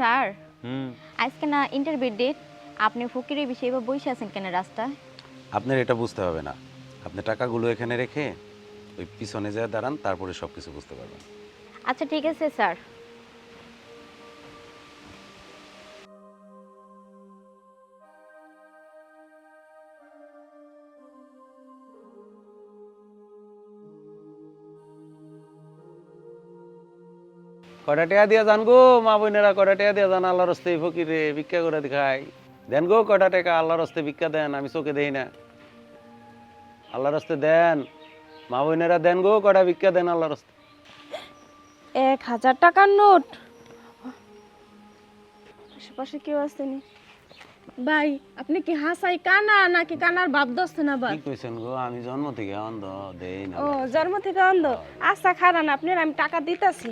Sir. হুম। আজকে না interview date আপনি ফকিরের বিষয়ে এবার বসে আছেন কেন রাস্তায়? আপনার এটা বুঝতে হবে না। আপনি টাকাগুলো এখানে রেখে ওই পিছনে যা দাঁড়ান তারপরে সব কিছু বুঝতে পারবেন। আচ্ছা ঠিক আছে স্যার। কটা টেয়া দিয়া যান গো মা বোনেরা কটা টেয়া দিয়া যান আল্লাহর হস্তে ফকিরে ভিক্ষা করে দেখাই। দেন গো কটা টাকা আল্লাহর হস্তে ভিক্ষা দেন আমি চোখে দেই না। আল্লাহর হস্তে দেন মা বোনেরা দেন গো কটা ভিক্ষা দেন আল্লাহর হস্তে। এক হাজার টাকার নোট? আশেপাশে কেউ আসেনি ভাই আপনি কি হাসাই কানা নাকি কানার বাপ দস্তেন আবার কি কইছেন গো আমি জন্ম থেকে অন্ধ দেই না ও জন্ম থেকে অন্ধ? আচ্ছা খারান আপনার আমি টাকা দিতেছি।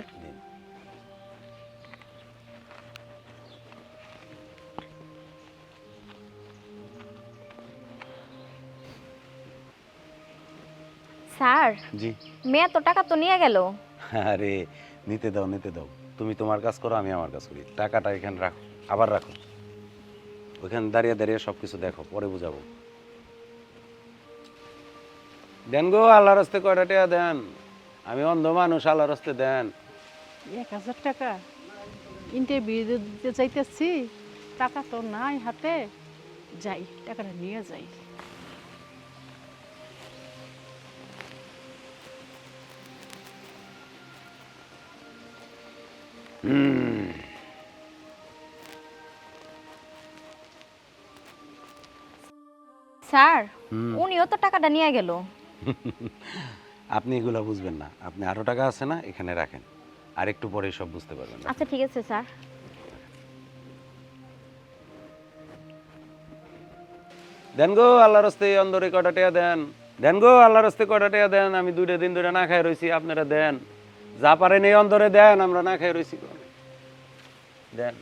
স্যার জি। মেয়ে তো টাকা তো নিয়ে গেল। আরে নিতে দাও নিতে দাও। তুমি তোমার কাজ করো আমি আমার কাজ করি। টাকাটা এখানে রাখো আবার রাখো। ওইখানে দাঁড়িয়ে দাঁড়িয়ে সব কিছু দেখো পরে বুঝাবো। দেন গো আল্লাহর হস্তে কয়টা টাকা দেন? আমি অন্ধ মানুষ আল্লাহর হস্তে দেন। এক হাজার টাকা? ইন্টারভিউ দিতে চাইতেছি টাকা তো নাই হাতে। যাই টাকাটা নিয়ে যাই। স্যার। উনিও তো টাকাটা নিয়ে গেল। আপনি এগুলো বুঝবেন না। আপনি আরও টাকা আছে না এখানে রাখেন। আর একটু পরে সব বুঝতে পারবেন। আচ্ছা ঠিক আছে স্যার। দেন গো আল্লাহর হস্তে টাকা দেন। দেন গো আল্লাহর হস্তে টাকা দেন। আমি দুইটা দিন ধরে না খাই রইছি আপনারা দেন। যা পারেন এই অন্ধরে দেন আমরা না খাই রইছি গো। দেন।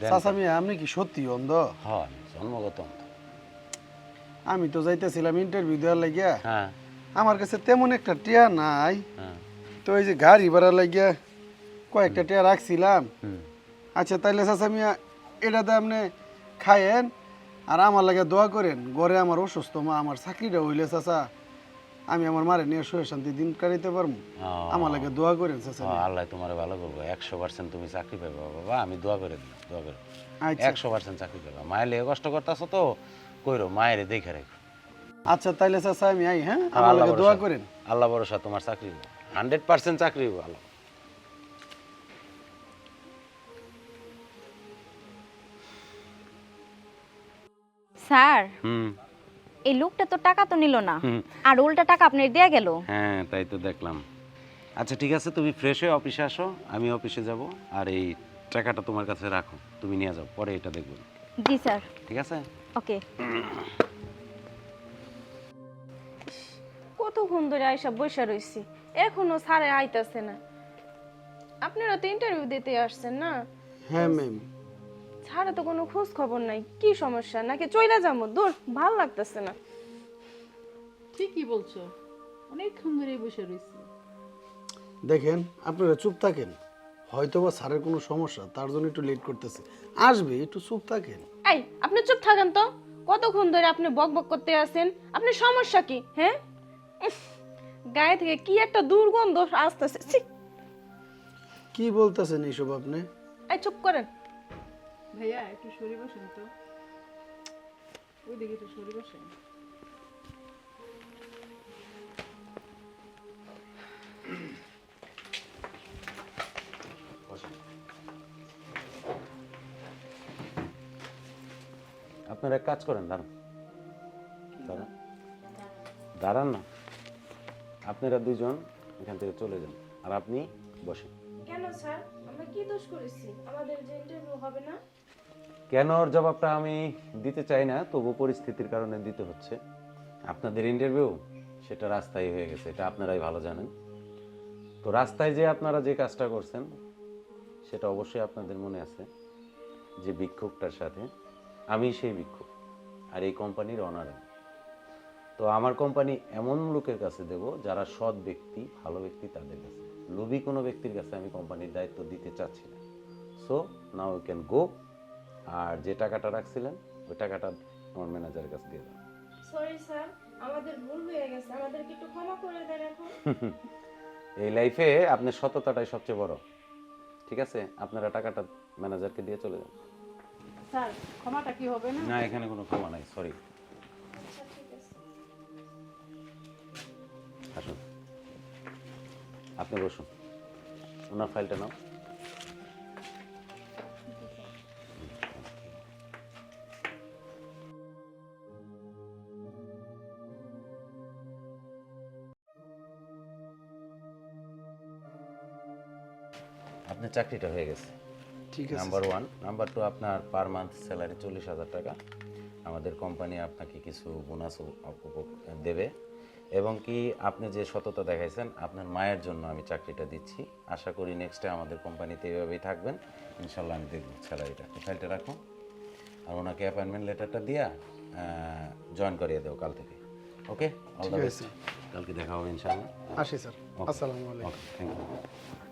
দেন। চাচা মিয়া আপনি কি সত্যি অন্ধ? হ্যাঁ জন্মগত অন্ধ। আমি তো যাইতেছিলাম ইন্টারভিউ দেওয়ার লাগিয়া। হ্যাঁ। আমার কাছে তেমন একটা টিয়া নাই। হ্যাঁ। তো ওই যে গাড়ি ভাড়া লাগিয়া কয়েকটা টিয়া রাখছিলাম। আচ্ছা তাইলে চাচা মিয়া এটাতে আপনি খায়েন আর আমার লাগে দোয়া করেন। ঘরে আমার অসুস্থ মা আমার চাকরিটা হইলে চাচা আমি আমার মারে নিয়ে শুয়ে শান্তি দিন কাটাইতে পারব। আমার লাগে দোয়া করেন চাচা আল্লাহ তোমার ভালো করব। একশো পার্সেন্ট তুমি চাকরি পাবে বাবা। আমি দোয়া করে দিলাম দোয়া করে আচ্ছা। একশো পার্সেন্ট চাকরি পাবে মায়ের লেগে কষ্ট করতেছো তো কইরো মায়ের দেখে রেখো। আচ্ছা তাইলে চাচা আমি আই হ্যাঁ? আমার লাগে দোয়া করেন। আল্লাহ ভরসা তোমার চাকরি হান্ড্রেড পার্সেন্ট চাকরি ভালো স্যার হুম। এই লোকটা তো টাকা তো নিল না। আর উল্টা টাকা আপনার দেয়া গেল। হ্যাঁ তাই তো দেখলাম। আচ্ছা ঠিক আছে তুমি ফ্রেশ হয়ে অফিসে আসো আমি অফিসে যাব আর এই টাকাটা তোমার কাছে রাখো তুমি নিয়ে যাও পরে এটা দেখব। জি স্যার। ঠিক আছে? ওকে। কতক্ষণ ধরে আইসা বসে রইছি? এখনও সারে আইতাছে না। আপনারা তো ইন্টারভিউ দিতে আসছেন না? হ্যাঁ ম্যাম ছাড়া তো কোনো খোঁজ খবর নাই। কি সমস্যা? নাকি চইলা যাব দূর ভালো লাগতেছে না। ঠিকই বলছো। অনেকক্ষণ ধরে বসে রয়েছি দেখেন আপনারা চুপ থাকেন। হয়তো বা স্যারের কোনো সমস্যা তার জন্য একটু লেট করতেছে। আসবে একটু চুপ থাকেন। এই আপনি চুপ থাকেন তো। কতক্ষণ ধরে আপনি বক বক করতে আছেন? আপনি সমস্যা কি হ্যাঁ? গায়ে থেকে কি একটা দুর্গন্ধ আসতেছে কি বলতেছেন এইসব আপনি? এই চুপ করেন। ভাইয়া একটু সরে বসেন তো। ওইদিকে একটু সরে বসেন। আপনারা এক কাজ করেন দাঁড়ান। দাঁড়ান। দাঁড়ান না। আপনারা দুজন এখান থেকে চলে যান আর আপনি বসেন। কেন স্যার? আমরা কি দোষ করেছি? আমাদের যে ইন্টারভিউ হবে না? কেন ওর জবাবটা আমি দিতে চাই না তবু পরিস্থিতির কারণে দিতে হচ্ছে। আপনাদের ইন্টারভিউ সেটা রাস্তায় হয়ে গেছে এটা আপনারাই ভালো জানেন। তো রাস্তায় যে আপনারা যে কাজটা করছেন সেটা অবশ্যই আপনাদের মনে আছে যে বিক্ষোভটার সাথে আমি সেই বিক্ষোভ আর এই কোম্পানির অনার তো আমার কোম্পানি এমন লোকের কাছে দেব যারা সৎ ব্যক্তি ভালো ব্যক্তি তাদের কাছে। লোভী কোনো ব্যক্তির কাছে আমি কোম্পানির দায়িত্ব দিতে চাচ্ছি না। So now you can go আর যে টাকাটা রাখছিলেন ওই টাকাটা আমার ম্যানেজারের কাছে দিয়ে দাও। সরি স্যার আমাদের ভুল হয়ে গেছে আমাদেরকে একটু ক্ষমা করে দেন এখন। এই লাইফে আপনার সততাটাই সবচেয়ে বড়। ঠিক আছে? আপনারা টাকাটা ম্যানেজারকে দিয়ে চলে যান। স্যার ক্ষমাটা কি হবে না? না এখানে কোনো ক্ষমা নাই সরি আসুন। আপনি বসুন। ওনার ফাইলটা নাও। আপনার চাকরিটা হয়ে গেছে। ঠিক আছে নাম্বার ওয়ান নাম্বার টু আপনার পার মান্থ স্যালারি চল্লিশ হাজার টাকা। আমাদের কোম্পানি আপনাকে কিছু বোনাস দেবে। এবং কি আপনি যে সততা দেখাইছেন আপনার মায়ের জন্য আমি চাকরিটা দিচ্ছি। আশা করি নেক্সটে আমাদের কোম্পানিতে এইভাবেই থাকবেন। ইনশাল্লাহ আমি দেখব স্যালারিটা ফাইলটা রাখুন। আর ওনাকে অ্যাপয়েন্টমেন্ট লেটারটা দিয়া জয়েন করিয়ে দেবো কাল থেকে। Okay all the best. কালকে দেখা হবে ইনশাল্লাহ। আসি স্যার আসসালামু আলাইকুম। Okay thank you